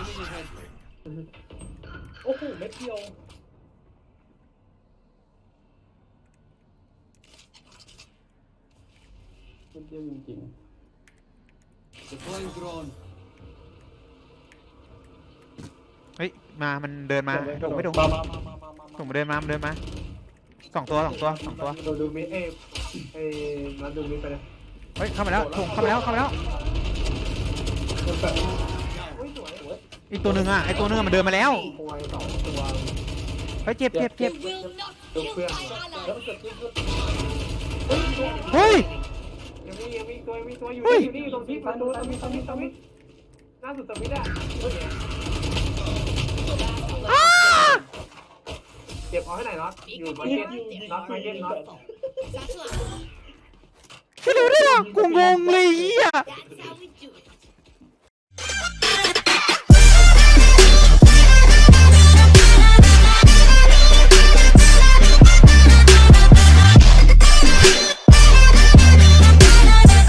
ahead. โอ้โหเม็ดเดียวเม็ดเดียวจริง Deploying drone. เฮ้ย มามันเดินๆมาเดี๋ยวถูกไม่ถูกมามามามามามาถูกมันเดินมา มันเดินมาสองตัวสองตัวสองตัว ดูดูมิเอ้ยเอ้ยมาดูมิไปเลย เฮ้ย เข้ามาแล้วถูกเข้ามาแล้ว เข้ามาแล้วมั อีกตัวหนึ่งอะไอตัวหนึงอะมันเดินมาแล้วควยสองตัวเฮ้ยเจ็บเจ็บเจ็บ will not ดู kill เพื่อน my แล้ว ally. มันเกิดขึ้นขึ้นเฮ้ย ยังมียังมีตัวยังมีตัวอยู่เฮ้ยนี่อยู่นี่ตรงที่ประตูตรงนี้ตรงนี้ตรงนี้หน้าสุดตรงนี้อะเก็บเอาให้ไหนน็อตอยู่มาเก็ตน็อตมาเก็ตน็อต Satchel out. ช่วยดูด้วยล่ะกูงงเลยเฮีย